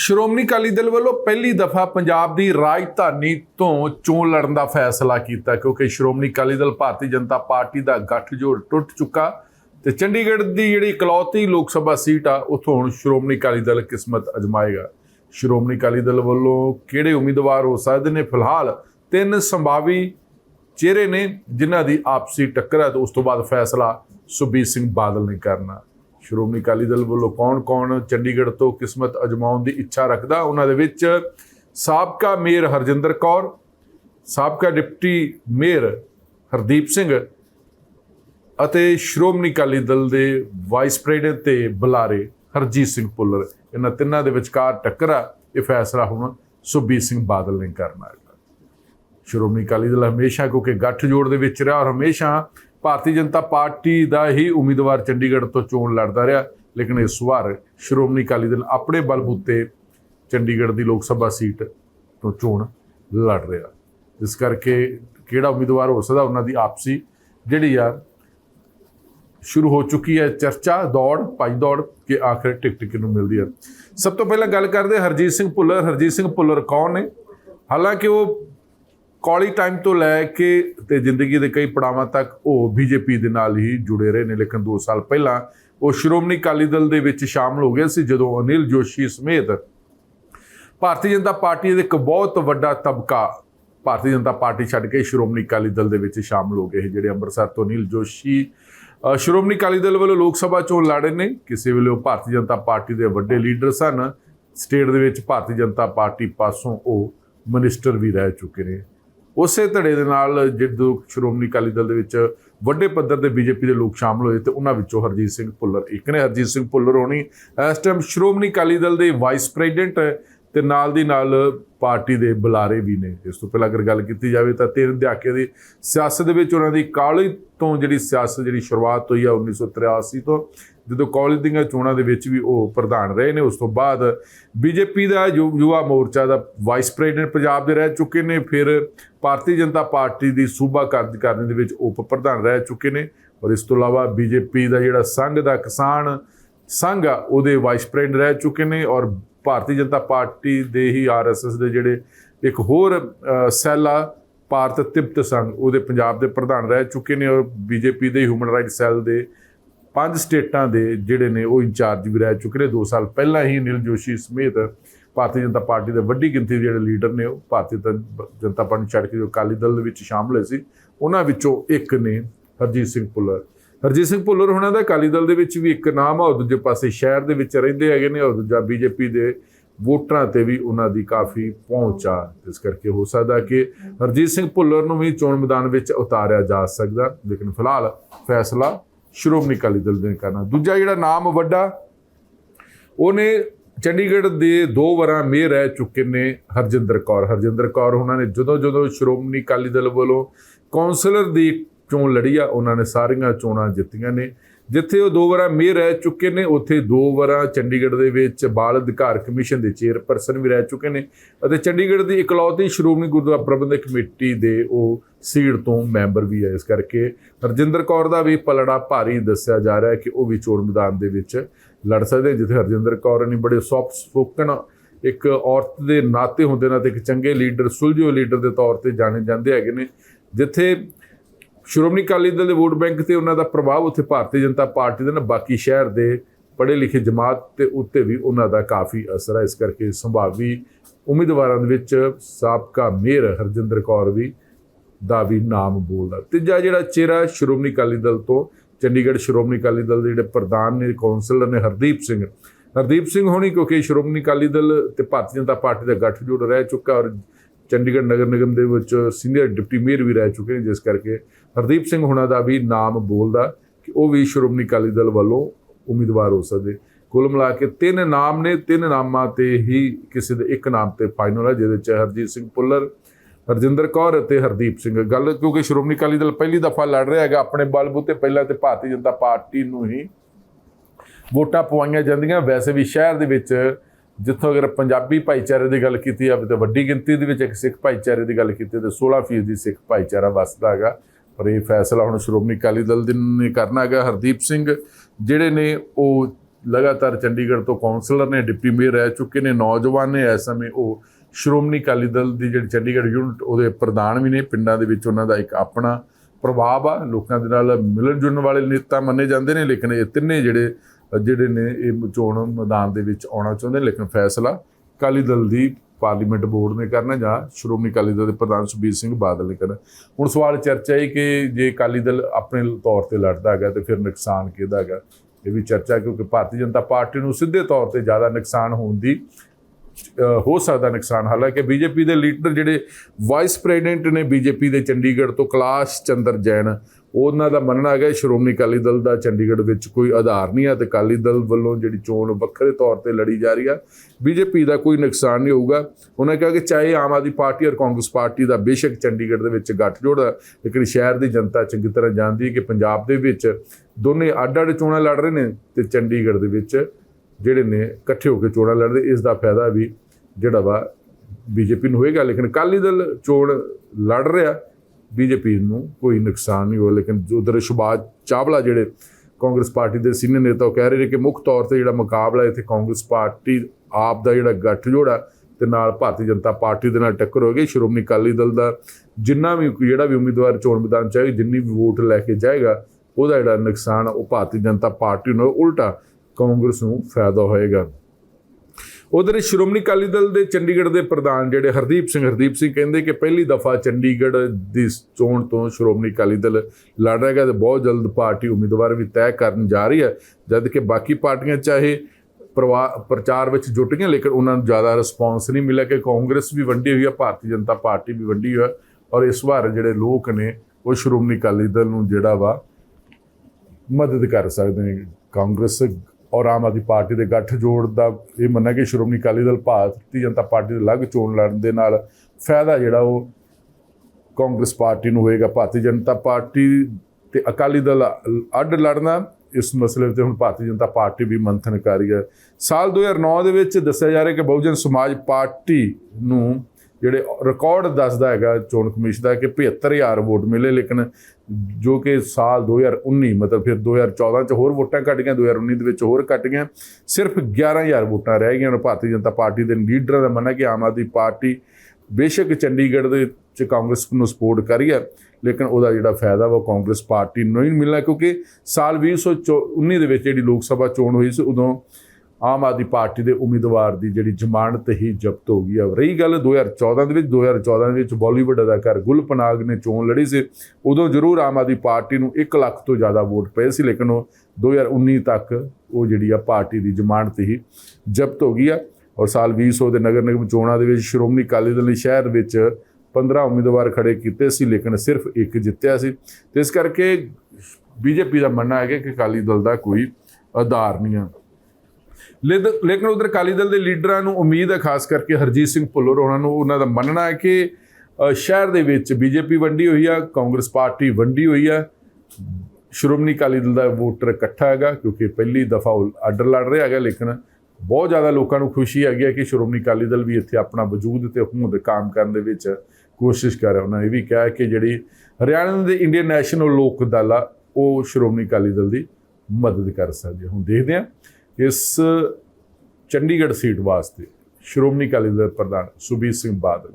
ਸ਼੍ਰੋਮਣੀ ਅਕਾਲੀ ਦਲ ਵੱਲੋਂ ਪਹਿਲੀ ਦਫਾ ਪੰਜਾਬ ਦੀ ਰਾਜਧਾਨੀ ਤੋਂ ਚੋਣ ਲੜਨ ਦਾ ਫੈਸਲਾ ਕੀਤਾ, ਕਿਉਂਕਿ ਸ਼੍ਰੋਮਣੀ ਅਕਾਲੀ ਦਲ ਭਾਰਤੀ ਜਨਤਾ ਪਾਰਟੀ ਦਾ ਗੱਠਜੋੜ ਟੁੱਟ ਚੁੱਕਾ ਤੇ ਚੰਡੀਗੜ੍ਹ ਦੀ ਜਿਹੜੀ ਇਕਲੌਤੀ ਲੋਕ ਸਭਾ ਸੀਟ ਆ, ਉੱਥੋਂ ਹੁਣ ਸ਼੍ਰੋਮਣੀ ਅਕਾਲੀ ਦਲ ਕਿਸਮਤ ਅਜਮਾਏਗਾ। ਸ਼੍ਰੋਮਣੀ ਅਕਾਲੀ ਦਲ ਵੱਲੋਂ ਕਿਹੜੇ ਉਮੀਦਵਾਰ ਹੋ ਸਕਦੇ ਨੇ? ਫਿਲਹਾਲ ਤਿੰਨ ਸੰਭਾਵੀ ਚਿਹਰੇ ਨੇ ਜਿਨ੍ਹਾਂ ਦੀ ਆਪਸੀ ਟੱਕਰ ਹੈ ਤੇ ਉਸ ਤੋਂ ਬਾਅਦ ਫੈਸਲਾ ਸੁਖਬੀਰ ਸਿੰਘ ਬਾਦਲ ਨੇ ਕਰਨਾ। ਸ਼੍ਰੋਮਣੀ ਅਕਾਲੀ ਦਲ ਵੱਲੋਂ ਕੌਣ-ਕੌਣ ਚੰਡੀਗੜ੍ਹ ਤੋਂ ਕਿਸਮਤ ਅਜਮਾਉਣ ਦੀ ਇੱਛਾ ਰੱਖਦਾ, ਉਹਨਾਂ ਦੇ ਵਿੱਚ ਸਾਬਕਾ ਮੇਅਰ ਹਰਜਿੰਦਰ ਕੌਰ, ਸਾਬਕਾ ਡਿਪਟੀ ਮੇਅਰ ਹਰਦੀਪ ਸਿੰਘ ਅਤੇ ਸ਼੍ਰੋਮਣੀ ਅਕਾਲੀ ਦਲ ਦੇ ਵਾਈਸ ਪ੍ਰੈਜ਼ੀਡੈਂਟ ਤੇ ਬੁਲਾਰੇ ਹਰਜੀਤ ਸਿੰਘ ਭੁੱਲਰ। ਇਹਨਾਂ ਤਿੰਨਾਂ ਦੇ ਵਿਚਕਾਰ ਟੱਕਰ ਆ, ਇਹ ਫੈਸਲਾ ਹੁਣ ਸੁਖਬੀਰ ਸਿੰਘ ਬਾਦਲ ਨੇ ਕਰਨਾ ਹੈ। ਸ਼੍ਰੋਮਣੀ ਅਕਾਲੀ ਦਲ ਹਮੇਸ਼ਾ ਕਿਉਂਕਿ ਗੱਠਜੋੜ ਦੇ ਵਿੱਚ ਰਿਹਾ ਔਰ ਹਮੇਸ਼ਾ ਭਾਰਤੀ ਜਨਤਾ ਪਾਰਟੀ ਦਾ ਹੀ ਉਮੀਦਵਾਰ ਚੰਡੀਗੜ੍ਹ ਤੋਂ ਚੋਣ ਲੜਦਾ ਰਿਹਾ, ਲੇਕਿਨ ਇਸ ਵਾਰ ਸ਼੍ਰੋਮਣੀ ਅਕਾਲੀ ਦਲ ਆਪਣੇ ਬਲਬੂਤੇ ਚੰਡੀਗੜ੍ਹ ਦੀ ਲੋਕ ਸਭਾ ਸੀਟ ਤੋਂ ਚੋਣ ਲੜ ਰਿਹਾ। ਇਸ ਕਰਕੇ ਕਿਹੜਾ ਉਮੀਦਵਾਰ ਹੋ ਸਕਦਾ ਉਹਨਾਂ ਦੀ ਆਪਸੀ ਜਿਹੜੀ ਆ, ਸ਼ੁਰੂ ਹੋ ਚੁੱਕੀ ਹੈ ਚਰਚਾ, ਦੌੜ, ਭਾਈ ਦੌੜ ਕਿ ਆਖਰ ਟਿਕਟ ਕਿਹਨੂੰ ਮਿਲਦੀ ਹੈ ਸਭ ਤੋਂ ਪਹਿਲਾਂ ਗੱਲ ਕਰਦੇ ਹਰਜੀਤ ਸਿੰਘ ਭੁੱਲਰ। ਹਰਜੀਤ ਸਿੰਘ ਭੁੱਲਰ ਕੌਣ ਨੇ? ਹਾਲਾਂਕਿ ਉਹ ਕਾਲੀ ਟਾਈਮ ਤੋਂ ਲੈ ਕੇ ਤੇ ਜ਼ਿੰਦਗੀ ਦੇ ਕਈ ਪੜਾਵਾਂ ਤੱਕ ਉਹ ਬੀਜੇਪੀ ਦੇ ਨਾਲ ਹੀ ਜੁੜੇ ਰਹੇ ਨੇ। ਲੇਕਿਨ 2 ਸਾਲ ਪਹਿਲਾਂ ਉਹ ਸ਼੍ਰੋਮਣੀ ਅਕਾਲੀ ਦਲ ਦੇ ਵਿੱਚ ਸ਼ਾਮਲ ਹੋ ਗਏ ਸੀ, ਜਦੋਂ ਅਨਿਲ ਜੋਸ਼ੀ ਸਮੇਤ ਭਾਰਤੀ ਜਨਤਾ ਪਾਰਟੀ ਦੇ ਇੱਕ ਬਹੁਤ ਵੱਡਾ ਤਬਕਾ ਭਾਰਤੀ ਜਨਤਾ ਪਾਰਟੀ ਛੱਡ ਕੇ ਸ਼੍ਰੋਮਣੀ ਅਕਾਲੀ ਦਲ ਦੇ ਵਿੱਚ ਸ਼ਾਮਲ ਹੋ ਗਏ ਜਿਹੜੇ ਅੰਮ੍ਰਿਤਸਰ ਤੋਂ ਅਨਿਲ ਜੋਸ਼ੀ ਸ਼੍ਰੋਮਣੀ ਅਕਾਲੀ ਦਲ ਵੱਲੋਂ ਲੋਕ ਸਭਾ ਚੋਣ ਲੜੇ ਨੇ। ਕਿਸੇ ਵੇਲੇ ਉਹ ਭਾਰਤੀ ਜਨਤਾ ਪਾਰਟੀ ਦੇ ਵੱਡੇ ਲੀਡਰ ਸਨ। ਸਟੇਟ ਦੇ ਵਿੱਚ ਭਾਰਤੀ ਜਨਤਾ ਪਾਰਟੀ ਪਾਸੋਂ ਉਹ ਮਿਨਿਸਟਰ ਵੀ ਰਹਿ ਚੁੱਕੇ ਨੇ। ਉਸੇ ਧੜੇ ਦੇ ਨਾਲ ਜਦੋਂ ਸ਼੍ਰੋਮਣੀ ਅਕਾਲੀ ਦਲ ਦੇ ਵਿੱਚ ਵੱਡੇ ਪੱਧਰ ਤੇ ਬੀਜੇਪੀ ਦੇ ਲੋਕ ਸ਼ਾਮਲ ਹੋਏ ਤੇ ਉਹਨਾਂ ਵਿੱਚੋਂ ਹਰਜੀਤ ਸਿੰਘ ਭੁੱਲਰ ਇੱਕ ਨੇ। ਹਰਜੀਤ ਸਿੰਘ ਭੁੱਲਰ ਹੋਣੀ। ਇਸ ਟਾਈਮ ਸ਼੍ਰੋਮਣੀ ਅਕਾਲੀ ਦਲ ਦੇ ਵਾਈਸ ਪ੍ਰੈਜ਼ੀਡੈਂਟ ਤੇ ਨਾਲ ਦੀ ਨਾਲ ਪਾਰਟੀ ਦੇ ਬੁਲਾਰੇ ਵੀ ਨੇ। ਇਸ ਤੋਂ ਪਹਿਲਾਂ ਅਗਰ ਗੱਲ ਕੀਤੀ ਜਾਵੇ ਤਾਂ ਤੇਰ ਦਹਾਕੇ ਦੀ ਸਿਆਸਤ ਦੇ ਵਿੱਚ ਉਹਨਾਂ ਦੀ ਕਾਲਜ ਤੋਂ ਜਿਹੜੀ ਸਿਆਸਤ ਜਿਹੜੀ ਸ਼ੁਰੂਆਤ ਹੋਈ ਆ 1983 ਤੋਂ, ਜਦੋਂ ਕਾਲਜ ਦੀਆਂ ਚੋਣਾਂ ਦੇ ਵਿੱਚ ਵੀ ਉਹ ਪ੍ਰਧਾਨ ਰਹੇ ਨੇ, ਉਸ ਤੋਂ ਬਾਅਦ ਬੀਜੇਪੀ ਦਾ ਯੁ- ਯੁਵਾ ਮੋਰਚਾ ਦਾ ਵਾਈਸ ਪ੍ਰੈਜ਼ੀਡੈਂਟ ਪੰਜਾਬ ਦੇ ਰਹਿ ਚੁੱਕੇ ਨੇ, ਫਿਰ ਭਾਰਤੀ ਜਨਤਾ ਪਾਰਟੀ ਦੀ ਸੂਬਾ ਕਾਰਜਕਾਰਨੀ ਦੇ ਵਿੱਚ ਉਪ ਪ੍ਰਧਾਨ ਰਹਿ ਚੁੱਕੇ ਨੇ ਔਰ ਇਸ ਤੋਂ ਇਲਾਵਾ ਬੀਜੇਪੀ ਦਾ ਜਿਹੜਾ ਸੰਘ ਦਾ ਕਿਸਾਨ ਸੰਘ ਆ, ਉਹਦੇ ਵਾਈਸ ਪ੍ਰੈਜ਼ੀਡੈਂਟ ਰਹਿ ਚੁੱਕੇ ਨੇ ਔਰ ਭਾਰਤੀ ਜਨਤਾ ਪਾਰਟੀ ਦੇ ਹੀ ਆਰਐਸਐਸ ਦੇ ਜਿਹੜੇ ਇੱਕ ਹੋਰ ਸੈੱਲ ਆ, ਭਾਰਤ ਤਿਬਤ ਸੰਘ, ਉਹਦੇ ਪੰਜਾਬ ਦੇ ਪ੍ਰਧਾਨ ਰਹਿ ਚੁੱਕੇ ਨੇ ਔਰ ਬੀਜੇਪੀ ਦੇ ਹਿਊਮਨ ਰਾਈਟ ਸੈੱਲ ਦੇ ਪੰਜ ਸਟੇਟਾਂ ਦੇ ਜਿਹੜੇ ਨੇ ਉਹ ਇੰਚਾਰਜ ਵੀ ਰਹਿ ਚੁੱਕੇ ਨੇ। 2 ਸਾਲ ਪਹਿਲਾਂ ਹੀ ਨਿਲ ਜੋਸ਼ੀ ਸਮੇਤ ਭਾਰਤੀ ਜਨਤਾ ਪਾਰਟੀ ਦੇ ਵੱਡੀ ਗਿਣਤੀ ਦੇ ਜਿਹੜੇ ਲੀਡਰ ਨੇ ਉਹ ਭਾਰਤੀ ਜਨਤਾ ਪਾਰਟੀ ਛੱਡ ਕੇ ਜੋ ਅਕਾਲੀ ਦਲ ਦੇ ਵਿੱਚ ਸ਼ਾਮਲ ਹੋਏ ਸੀ, ਉਹਨਾਂ ਵਿੱਚੋਂ ਇੱਕ ਨੇ ਹਰਜੀਤ ਸਿੰਘ ਭੁੱਲਰ। ਹਰਜੀਤ ਸਿੰਘ ਭੁੱਲਰ ਉਹਨਾਂ ਦਾ ਅਕਾਲੀ ਦਲ ਦੇ ਵਿੱਚ ਵੀ ਇੱਕ ਨਾਮ ਆ, ਔਰ ਦੂਜੇ ਪਾਸੇ ਸ਼ਹਿਰ ਦੇ ਵਿੱਚ ਰਹਿੰਦੇ ਹੈਗੇ ਨੇ, ਔਰ ਦੂਜਾ ਬੀਜੇਪੀ ਦੇ ਵੋਟਰਾਂ ਤੇ ਵੀ ਉਹਨਾਂ ਦੀ ਕਾਫੀ ਪਹੁੰਚ ਆ। ਇਸ ਕਰਕੇ ਹੋ ਸਕਦਾ ਕਿ ਹਰਜੀਤ ਸਿੰਘ ਭੁੱਲਰ ਨੂੰ ਵੀ ਚੋਣ ਮੈਦਾਨ ਵਿੱਚ ਉਤਾਰਿਆ ਜਾ ਸਕਦਾ, ਲੇਕਿਨ ਫਿਲਹਾਲ ਫੈਸਲਾ ਸ਼੍ਰੋਮਣੀ ਅਕਾਲੀ ਦਲ ਨੇ ਕਰਨਾ। ਦੂਜਾ ਜਿਹੜਾ ਨਾਮ ਵੱਡਾ, ਉਹਨੇ ਚੰਡੀਗੜ੍ਹ ਦੇ ਦੋ ਵਾਰਾਂ ਮੇਅਰ ਰਹਿ ਚੁੱਕੇ ਨੇ ਹਰਜਿੰਦਰ ਕੌਰ। ਹਰਜਿੰਦਰ ਕੌਰ ਉਹਨਾਂ ਨੇ ਜਦੋਂ ਜਦੋਂ ਸ਼੍ਰੋਮਣੀ ਅਕਾਲੀ ਦਲ ਵੱਲੋਂ ਕੌਂਸਲਰ ਦੀ ਚੋਣ ਲੜੀ ਆ, ਉਹਨਾਂ ਨੇ ਸਾਰੀਆਂ ਚੋਣਾਂ ਜਿੱਤੀਆਂ ਨੇ। ਜਿੱਥੇ ਉਹ ਦੋ ਵਾਰਾਂ ਮੇਅਰ ਰਹਿ ਚੁੱਕੇ ਨੇ, ਉੱਥੇ ਦੋ ਵਾਰਾਂ ਚੰਡੀਗੜ੍ਹ ਦੇ ਵਿੱਚ ਬਾਲ ਅਧਿਕਾਰ ਕਮਿਸ਼ਨ ਦੇ ਚੇਅਰਪਰਸਨ ਵੀ ਰਹਿ ਚੁੱਕੇ ਨੇ ਅਤੇ ਚੰਡੀਗੜ੍ਹ ਦੀ ਇਕਲੌਤੀ ਸ਼੍ਰੋਮਣੀ ਗੁਰਦੁਆਰਾ ਪ੍ਰਬੰਧਕ ਕਮੇਟੀ ਦੇ ਉਹ ਸੀਟ ਤੋਂ ਮੈਂਬਰ ਵੀ ਹੈ ਇਸ ਕਰਕੇ। ਹਰਜਿੰਦਰ ਕੌਰ ਦਾ ਵੀ ਪਲੜਾ ਭਾਰੀ ਦੱਸਿਆ ਜਾ ਰਿਹਾ ਹੈ ਕਿ ਉਹ ਵੀ ਚੋਣ ਮੈਦਾਨ ਦੇ ਵਿੱਚ ਲੜ ਸਕਦੇ ਜਿੱਥੇ ਹਰਜਿੰਦਰ ਕੌਰ ਨੇ ਬੜੇ ਸੌਫਟ ਸਪੋਕਨ ਇੱਕ ਔਰਤ ਦੇ ਨਾਤੇ ਹੁੰਦੇ ਨਾਤੇ ਇੱਕ ਚੰਗੇ ਲੀਡਰ, ਸੁਲਝੋ ਲੀਡਰ ਦੇ ਤੌਰ ਤੇ ਜਾਣੇ ਜਾਂਦੇ ਹੈਗੇ ਨੇ। ਜਿੱਥੇ ਸ਼੍ਰੋਮਣੀ ਅਕਾਲੀ ਦਲ ਦੇ ਵੋਟ ਬੈਂਕ ਤੇ ਉਹਨਾਂ ਦਾ ਪ੍ਰਭਾਵ ਉੱਥੇ ਭਾਰਤੀ ਜਨਤਾ ਪਾਰਟੀ ਦੇ ਨਾ ਬਾਕੀ ਸ਼ਹਿਰ ਦੇ ਪੜ੍ਹੇ ਲਿਖੇ ਜਮਾਤ ਤੇ ਉੱਤੇ ਵੀ ਉਹਨਾਂ ਦਾ ਕਾਫੀ ਅਸਰ ਹੈ। ਇਸ ਕਰਕੇ ਸੰਭਾਵੀ ਉਮੀਦਵਾਰਾਂ ਦੇ ਵਿੱਚ ਸਾਬਕਾ ਮੇਅਰ ਹਰਜਿੰਦਰ ਕੌਰ ਵੀ ਦਾ ਵੀ ਨਾਮ ਬੋਲਦਾ। ਤੀਜਾ ਜਿਹੜਾ ਚਿਹਰਾ ਸ਼੍ਰੋਮਣੀ ਅਕਾਲੀ ਦਲ ਤੋਂ, ਚੰਡੀਗੜ੍ਹ ਸ਼੍ਰੋਮਣੀ ਅਕਾਲੀ ਦਲ ਦੇ ਜਿਹੜੇ ਪ੍ਰਧਾਨ ਨੇ, ਕੌਂਸਲਰ ਨੇ ਹਰਦੀਪ ਸਿੰਘ। ਹਰਦੀਪ ਸਿੰਘ ਹੋਣੀ ਕਿਉਂਕਿ ਸ਼੍ਰੋਮਣੀ ਅਕਾਲੀ ਦਲ ਤੇ ਭਾਰਤੀ ਜਨਤਾ ਪਾਰਟੀ ਦਾ ਗੱਠਜੋੜ ਰਹਿ ਚੁੱਕਾ ਔਰ ਚੰਡੀਗੜ੍ਹ ਨਗਰ ਨਿਗਮ ਦੇ ਵਿੱਚ ਸੀਨੀਅਰ ਡਿਪਟੀ ਮੇਅਰ ਵੀ ਰਹਿ ਚੁੱਕੇ ਨੇ, ਜਿਸ ਕਰਕੇ ਹਰਦੀਪ ਸਿੰਘ ਹੁਣਾਂ ਦਾ ਵੀ ਨਾਮ ਬੋਲਦਾ ਕਿ ਉਹ ਵੀ ਸ਼੍ਰੋਮਣੀ ਅਕਾਲੀ ਦਲ ਵੱਲੋਂ ਉਮੀਦਵਾਰ ਹੋ ਸਕਦੇ। ਕੁੱਲ ਮਿਲਾ ਕੇ ਤਿੰਨ ਨਾਮ ਨੇ, ਤਿੰਨ ਨਾਮਾਂ ਤੇ ਹੀ ਕਿਸੇ ਦੇ ਇੱਕ ਨਾਮ ਤੇ ਫਾਈਨਲ ਹੈ ਜਿਹਦੇ ਚ ਹਰਜੀਤ ਸਿੰਘ ਪੁੱਲਰ, ਹਰਜਿੰਦਰ ਕੌਰ ਅਤੇ ਹਰਦੀਪ ਸਿੰਘ। ਗੱਲ ਕਿਉਂਕਿ ਸ਼੍ਰੋਮਣੀ ਅਕਾਲੀ ਦਲ ਪਹਿਲੀ ਦਫਾ ਲੜ ਰਿਹਾ ਹੈਗਾ, ਆਪਣੇ ਬਲਬੂਤੇ ਪਹਿਲਾਂ ਤੇ ਭਾਰਤੀ ਜਨਤਾ ਪਾਰਟੀ ਨੂੰ ਹੀ ਵੋਟਾਂ ਪਵਾਈਆਂ ਜਾਂਦੀਆਂ। ਵੈਸੇ ਵੀ ਸ਼ਹਿਰ ਦੇ ਵਿੱਚ ਜਿੱਥੋਂ ਅਗਰ ਪੰਜਾਬੀ ਭਾਈਚਾਰੇ ਦੀ ਗੱਲ ਕੀਤੀ ਜਾਵੇ ਤਾਂ ਵੱਡੀ ਗਿਣਤੀ ਦੇ ਵਿੱਚ ਇੱਕ ਸਿੱਖ ਭਾਈਚਾਰੇ ਦੀ ਗੱਲ ਕੀਤੀ ਤਾਂ 16% ਦੀ ਸਿੱਖ ਭਾਈਚਾਰਾ ਵਸਦਾ ਹੈਗਾ। ਪਰ ਇਹ ਫੈਸਲਾ ਹੁਣ ਸ਼੍ਰੋਮਣੀ ਅਕਾਲੀ ਦਲ ਦੇ ਨੇ ਕਰਨਾ ਹੈਗਾ। ਹਰਦੀਪ ਸਿੰਘ ਜਿਹੜੇ ਨੇ, ਉਹ ਲਗਾਤਾਰ ਚੰਡੀਗੜ੍ਹ ਤੋਂ ਕਾਉਂਸਲਰ ਨੇ, ਡਿਪਟੀ ਮੇਅਰ ਰਹਿ ਚੁੱਕੇ ਨੇ, ਨੌਜਵਾਨ ਨੇ ਇਸ ਸਮੇਂ ਉਹ ਸ਼੍ਰੋਮਣੀ ਅਕਾਲੀ ਦਲ ਦੀ ਜਿਹੜੀ ਚੰਡੀਗੜ੍ਹ ਯੂਨਿਟ, ਉਹਦੇ ਪ੍ਰਧਾਨ ਵੀ ਨੇ। ਪਿੰਡਾਂ ਦੇ ਵਿੱਚ ਉਹਨਾਂ ਦਾ ਇੱਕ ਆਪਣਾ ਪ੍ਰਭਾਵ ਆ। ਲੋਕਾਂ ਦੇ ਨਾਲ ਮਿਲਣ ਜੁਲਣ ਵਾਲੇ ਨੇਤਾ ਮੰਨੇ ਜਾਂਦੇ ਨੇ, ਲੇਕਿਨ ਇਹ ਤਿੰਨੇ ਜਿਹੜੇ ਜਿਹੜੇ ਨੇ ਇਹ ਚੋਣ ਮੈਦਾਨ ਦੇ ਵਿੱਚ ਆਉਣਾ ਚਾਹੁੰਦੇ ਨੇ, ਲੇਕਿਨ ਫੈਸਲਾ ਅਕਾਲੀ ਦਲ ਦੀ ਪਾਰਲੀਮੈਂਟ ਬੋਰਡ ਨੇ ਕਰਨਾ ਜਾਂ ਸ਼੍ਰੋਮਣੀ ਅਕਾਲੀ ਦਲ ਦੇ ਪ੍ਰਧਾਨ ਸੁਖਬੀਰ ਸਿੰਘ ਬਾਦਲ ਨੇ ਕਰਨਾ। ਹੁਣ ਸਵਾਲ ਚਰਚਾ ਹੈ ਕਿ ਜੇ ਅਕਾਲੀ ਦਲ ਆਪਣੇ ਤੌਰ ਤੇ ਲੜਦਾ ਹੈਗਾ ਤੇ ਫਿਰ ਨੁਕਸਾਨ ਕਿਹਦਾ ਹੈਗਾ? ਇਹ ਵੀ ਚਰਚਾ ਕਿਉਂਕਿ ਭਾਰਤੀ ਜਨਤਾ ਪਾਰਟੀ ਨੂੰ ਸਿੱਧੇ ਤੌਰ ਤੇ ਜ਼ਿਆਦਾ ਨੁਕਸਾਨ ਹੋਣ ਦੀ ਹੋ ਸਕਦਾ ਨੁਕਸਾਨ। ਹਾਲਾਂਕਿ ਬੀਜੇਪੀ ਦੇ ਲੀਡਰ ਜਿਹੜੇ ਵਾਈਸ ਪ੍ਰੈਜ਼ੀਡੈਂਟ ਨੇ ਬੀਜੇਪੀ ਦੇ ਚੰਡੀਗੜ੍ਹ ਤੋਂ ਕੈਲਾਸ਼ ਚੰਦਰ ਜੈਨ ਉਹਨਾਂ ਦਾ ਮੰਨਣਾ ਹੈਗਾ ਸ਼੍ਰੋਮਣੀ ਅਕਾਲੀ ਦਲ ਦਾ ਚੰਡੀਗੜ੍ਹ ਵਿੱਚ ਕੋਈ ਆਧਾਰ ਨਹੀਂ ਹੈ ਤੇ ਅਕਾਲੀ ਦਲ ਵੱਲੋਂ ਜਿਹੜੀ ਚੋਣ ਵੱਖਰੇ ਤੌਰ ਤੇ ਲੜੀ ਜਾ ਰਹੀ ਹੈ ਬੀਜੇਪੀ ਦਾ ਕੋਈ ਨੁਕਸਾਨ ਨਹੀਂ ਹੋਊਗਾ। ਉਹਨਾਂ ਕਿਹਾ ਕਿ ਚਾਹੇ ਆਮ ਆਦਮੀ ਪਾਰਟੀ ਔਰ ਕਾਂਗਰਸ ਪਾਰਟੀ ਦਾ ਬੇਸ਼ੱਕ ਚੰਡੀਗੜ੍ਹ ਦੇ ਵਿੱਚ ਗੱਠਜੋੜ ਹੈ, ਲੇਕਿਨ ਸ਼ਹਿਰ ਦੀ ਜਨਤਾ ਚੰਗੀ ਤਰ੍ਹਾਂ ਜਾਣਦੀ ਹੈ ਕਿ ਪੰਜਾਬ ਦੇ ਵਿੱਚ ਦੋਨੇ ਅੱਡ-ਅੱਡ ਚੋਣਾਂ ਲੜ ਰਹੇ ਨੇ ਤੇ ਚੰਡੀਗੜ੍ਹ ਦੇ ਵਿੱਚ ਜਿਹੜੇ ਨੇ ਇਕੱਠੇ ਹੋ ਕੇ ਚੋਣਾਂ ਲੜਦੇ, ਇਸ ਦਾ ਫਾਇਦਾ ਵੀ ਜਿਹੜਾ ਵਾ ਬੀਜੇਪੀ ਨੂੰ ਹੋਏਗਾ। ਲੇਕਿਨ ਅਕਾਲੀ ਦਲ ਚੋਣ ਲੜ ਰਿਹਾ। ਬੀਜੇਪੀ ਨੂੰ ਕੋਈ ਨੁਕਸਾਨ ਨਹੀਂ ਹੋਇਆ, ਲੇਕਿਨ ਉਧਰ ਸੁਭਾਸ਼ ਚਾਵਲਾ ਜਿਹੜੇ ਕਾਂਗਰਸ ਪਾਰਟੀ ਦੇ ਸੀਨੀਅਰ ਨੇਤਾ, ਉਹ ਕਹਿ ਰਹੇ ਨੇ ਕਿ ਮੁੱਖ ਤੌਰ ਤੇ ਜਿਹੜਾ ਮੁਕਾਬਲਾ ਇੱਥੇ ਕਾਂਗਰਸ ਪਾਰਟੀ ਆਪ ਦਾ ਜਿਹੜਾ ਗੱਠਜੋੜ ਆ, ਤੇ ਨਾਲ ਭਾਰਤੀ ਜਨਤਾ ਪਾਰਟੀ ਦੇ ਨਾਲ ਟੱਕਰ ਹੋਏਗੀ। ਸ਼੍ਰੋਮਣੀ ਅਕਾਲੀ ਦਲ ਦਾ ਜਿੰਨਾ ਵੀ ਜਿਹੜਾ ਵੀ ਉਮੀਦਵਾਰ ਚੋਣ ਮੈਦਾਨ ਚ ਆਏ ਜਿੰਨੀ ਵੀ ਵੋਟ ਲੈ ਕੇ ਜਾਏਗਾ, ਉਹਦਾ ਜਿਹੜਾ ਨੁਕਸਾਨ ਆ ਉਹ ਭਾਰਤੀ ਜਨਤਾ ਪਾਰਟੀ ਨੂੰ ਉਲਟਾ ਕਾਂਗਰਸ ਨੂੰ ਫਾਇਦਾ ਹੋਏਗਾ। ਉਧਰ ਸ਼੍ਰੋਮਣੀ ਅਕਾਲੀ ਦਲ ਦੇ ਚੰਡੀਗੜ੍ਹ ਦੇ ਪ੍ਰਧਾਨ ਜਿਹੜੇ ਹਰਦੀਪ ਸਿੰਘ ਹਰਦੀਪ ਸਿੰਘ ਕਹਿੰਦੇ ਕਿ ਪਹਿਲੀ ਦਫਾ ਚੰਡੀਗੜ੍ਹ ਦੀ ਚੋਣ ਤੋਂ ਸ਼੍ਰੋਮਣੀ ਅਕਾਲੀ ਦਲ ਲੜ ਰਿਹਾ ਹੈ ਤੇ ਬਹੁਤ ਜਲਦ ਪਾਰਟੀ ਉਮੀਦਵਾਰ ਵੀ ਤੈਅ ਕਰਨ ਜਾ ਰਹੀ ਹੈ ਜਦ ਕਿ ਬਾਕੀ ਪਾਰਟੀਆਂ ਚਾਹੇ ਪ੍ਰਵਾ- ਪ੍ਰਚਾਰ ਵਿੱਚ ਜੁਟ ਗਈਆਂ, ਲੇਕਿਨ ਉਹਨਾਂ ਨੂੰ ਜ਼ਿਆਦਾ ਰਿਸਪੌਂਸ ਨਹੀਂ ਮਿਲਿਆ ਕਿ ਕਾਂਗਰਸ ਵੀ ਵੰਡੀ ਹੋਈ ਹੈ, ਭਾਰਤੀ ਜਨਤਾ ਪਾਰਟੀ ਵੀ ਵੰਡੀ ਹੋਈ ਹੈ ਔਰ ਇਸ ਵਾਰ ਜਿਹੜੇ ਲੋਕ ਨੇ ਉਹ ਸ਼੍ਰੋਮਣੀ ਅਕਾਲੀ ਦਲ ਨੂੰ ਜਿਹੜਾ ਵਾ ਮਦਦ ਕਰ ਸਕਦੇ ਨੇ ਕਾਂਗਰਸ ਔਰ ਆਮ ਆਦਮੀ ਪਾਰਟੀ ਦੇ ਗੱਠ ਜੋੜ ਦਾ ਇਹ ਮੰਨਣਾ ਕਿ ਸ਼੍ਰੋਮਣੀ ਅਕਾਲੀ ਦਲ ਭਾਰਤੀ ਜਨਤਾ ਪਾਰਟੀ ਦੇ ਅਲੱਗ ਚੋਣ ਲੜਨ ਦੇ ਨਾਲ ਫਾਇਦਾ ਜਿਹੜਾ ਉਹ ਕਾਂਗਰਸ ਪਾਰਟੀ ਨੂੰ ਹੋਏਗਾ। ਭਾਰਤੀ ਜਨਤਾ ਪਾਰਟੀ ਤੇ ਅਕਾਲੀ ਦਲ ਅੱਡ ਲੜਨਾ ਇਸ ਮਸਲੇ ਤੇ ਹੁਣ ਭਾਰਤੀ ਜਨਤਾ ਪਾਰਟੀ ਵੀ ਮੰਥਨ ਕਰ ਰਹੀ ਹੈ। ਸਾਲ 2009 ਦੇ ਵਿੱਚ ਦੱਸਿਆ ਜਾ ਰਿਹਾ ਕਿ ਬਹੁਜਨ ਸਮਾਜ ਪਾਰਟੀ ਨੂੰ ਜਿਹੜੇ ਰਿਕਾਰਡ ਦੱਸਦਾ ਹੈਗਾ ਚੋਣ ਕਮਿਸ਼ਨ ਦਾ ਕਿ 75000 ਵੋਟ ਮਿਲੇ, ਲੇਕਿਨ ਜੋ ਕਿ ਸਾਲ 2019 ਮਤਲਬ ਫਿਰ 2014 ਚ ਹੋਰ ਵੋਟਾਂ ਘਟ ਗਈਆਂ 2019 ਦੇ ਵਿੱਚ ਹੋਰ ਘਟ ਗਈਆਂ, ਸਿਰਫ 11000 ਵੋਟਾਂ ਰਹਿ ਗਈਆਂ। ਹੁਣ ਭਾਰਤੀ ਜਨਤਾ ਪਾਰਟੀ ਦੇ ਲੀਡਰਾਂ ਦਾ ਮੰਨਣਾ ਕਿ ਆਮ ਆਦਮੀ ਪਾਰਟੀ ਬੇਸ਼ੱਕ ਚੰਡੀਗੜ੍ਹ ਦੇ ਚ ਕਾਂਗਰਸ ਨੂੰ ਸਪੋਰਟ ਕਰੀ ਹੈ, ਲੇਕਿਨ ਉਹਦਾ ਜਿਹੜਾ ਫਾਇਦਾ ਵਾ, ਉਹ ਕਾਂਗਰਸ ਪਾਰਟੀ ਨੂੰ ਨਹੀਂ ਮਿਲਣਾ, ਕਿਉਂਕਿ ਸਾਲ 2019 ਦੇ ਵਿੱਚ ਜਿਹੜੀ ਲੋਕ ਸਭਾ ਚੋਣ ਹੋਈ ਸੀ, ਉਦੋਂ ਆਮ ਆਦਮੀ ਪਾਰਟੀ ਦੇ ਉਮੀਦਵਾਰ ਦੀ ਜਿਹੜੀ ਜ਼ਮਾਨਤ ਹੀ ਜ਼ਬਤ ਹੋ ਗਈ ਆ। ਰਹੀ ਗੱਲ 2014 ਦੇ ਵਿੱਚ 2014 ਦੇ ਵਿੱਚ ਬਾਲੀਵੁੱਡ ਅਦਾਕਾਰ ਗੁਲ ਪਨਾਗ ਨੇ ਚੋਣ ਲੜੀ ਸੀ। ਉਦੋਂ ਜ਼ਰੂਰ ਆਮ ਆਦਮੀ ਪਾਰਟੀ ਨੂੰ 1 ਲੱਖ ਤੋਂ ਜ਼ਿਆਦਾ ਵੋਟ ਪਏ ਸੀ, ਲੇਕਿਨ ਉਹ 2019 ਤੱਕ ਉਹ ਜਿਹੜੀ ਆ ਪਾਰਟੀ ਦੀ ਜ਼ਮਾਨਤ ਹੀ ਜ਼ਬਤ ਹੋ ਗਈ ਆ। ਔਰ ਸਾਲ 2000 ਦੇ ਨਗਰ ਨਿਗਮ ਚੋਣਾਂ ਦੇ ਵਿੱਚ ਸ਼੍ਰੋਮਣੀ ਅਕਾਲੀ ਦਲ ਨੇ ਸ਼ਹਿਰ ਵਿੱਚ 15 ਉਮੀਦਵਾਰ ਖੜੇ ਕੀਤੇ ਸੀ, ਲੇਕਿਨ ਸਿਰਫ ਇੱਕ ਜਿੱਤਿਆ ਸੀ। ਤੇ ਇਸ ਕਰਕੇ ਬੀਜੇਪੀ ਦਾ ਮੰਨਣਾ ਹੈ ਕਿ ਅਕਾਲੀ ਦਲ ਦਾ ਕੋਈ ਆਧਾਰ ਨਹੀਂ ਹੈ ਲੇਕਿਨ ਉਧਰ ਅਕਾਲੀ ਦਲ ਦੇ ਲੀਡਰਾਂ ਨੂੰ ਉਮੀਦ ਹੈ, ਖਾਸ ਕਰਕੇ ਹਰਜੀਤ ਸਿੰਘ ਭੁੱਲਰ ਉਹਨਾਂ ਨੂੰ, ਉਹਨਾਂ ਦਾ ਮੰਨਣਾ ਹੈ ਕਿ ਸ਼ਹਿਰ ਦੇ ਵਿੱਚ ਬੀਜੇਪੀ ਵੰਡੀ ਹੋਈ ਆ, ਕਾਂਗਰਸ ਪਾਰਟੀ ਵੰਡੀ ਹੋਈ ਆ। ਸ਼੍ਰੋਮਣੀ ਅਕਾਲੀ ਦਲ ਦਾ ਵੋਟਰ ਇਕੱਠਾ ਹੈਗਾ, ਕਿਉਂਕਿ ਪਹਿਲੀ ਦਫਾ ਉਹ ਆਰਡਰ ਲੜ ਰਿਹਾ ਹੈਗਾ, ਲੇਕਿਨ ਬਹੁਤ ਜ਼ਿਆਦਾ ਲੋਕਾਂ ਨੂੰ ਖੁਸ਼ੀ ਹੈਗੀ ਹੈ ਕਿ ਸ਼੍ਰੋਮਣੀ ਅਕਾਲੀ ਦਲ ਵੀ ਇੱਥੇ ਆਪਣਾ ਵਜੂਦ ਤੇ ਹੋਂਦ ਕਾਇਮ ਕਰਨ ਦੇ ਵਿੱਚ ਕੋਸ਼ਿਸ਼ ਕਰ ਰਿਹਾ। ਉਹਨਾਂ ਨੇ ਇਹ ਵੀ ਕਿਹਾ ਕਿ ਜਿਹੜੀ ਹਰਿਆਣਾ ਦੇ ਇੰਡੀਅਨ ਨੈਸ਼ਨਲ ਲੋਕ ਦਲ ਆ, ਉਹ ਸ਼੍ਰੋਮਣੀ ਅਕਾਲੀ ਦਲ ਦੀ ਮਦਦ ਕਰ ਸਕਦੇ ਹੁਣ ਦੇਖਦੇ ਹਾਂ ਇਸ ਚੰਡੀਗੜ੍ਹ ਸੀਟ ਵਾਸਤੇ ਸ਼੍ਰੋਮਣੀ ਅਕਾਲੀ ਦਲ ਪ੍ਰਧਾਨ ਸੁਬੀਰ ਸਿੰਘ ਬਾਦਲ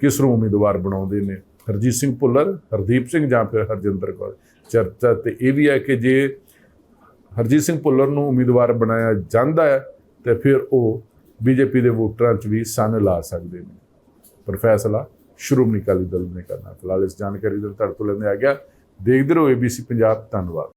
ਕਿਸ ਨੂੰ ਉਮੀਦਵਾਰ ਬਣਾਉਂਦੇ ਨੇ? ਹਰਜੀਤ ਸਿੰਘ ਭੁੱਲਰ, ਹਰਦੀਪ ਸਿੰਘ ਜਾਂ ਫਿਰ ਹਰਜਿੰਦਰ ਕੌਰ? ਚਰਚਾ ਤੇ ਇਹ ਵੀ ਹੈ ਕਿ ਜੇ ਹਰਜੀਤ ਸਿੰਘ ਭੁੱਲਰ ਨੂੰ ਉਮੀਦਵਾਰ ਬਣਾਇਆ ਜਾਂਦਾ ਹੈ, ਤੇ ਫਿਰ ਉਹ ਬੀਜੇਪੀ ਦੇ ਵੋਟਰਾਂ 'ਚ ਵੀ ਸਨ ਲਾ ਸਕਦੇ ਨੇ। ਪਰ ਫੈਸਲਾ ਸ਼੍ਰੋਮਣੀ ਅਕਾਲੀ ਦਲ ਨੇ ਕਰਨਾ। ਫਿਲਹਾਲ ਇਸ ਜਾਣਕਾਰੀ ਦੇ ਤੁਹਾਡੇ ਤੋਂ ਲੈਂਦੇ ਆ ਗਿਆ। ਦੇਖਦੇ ਰਹੋ ABC ਪੰਜਾਬ। ਧੰਨਵਾਦ।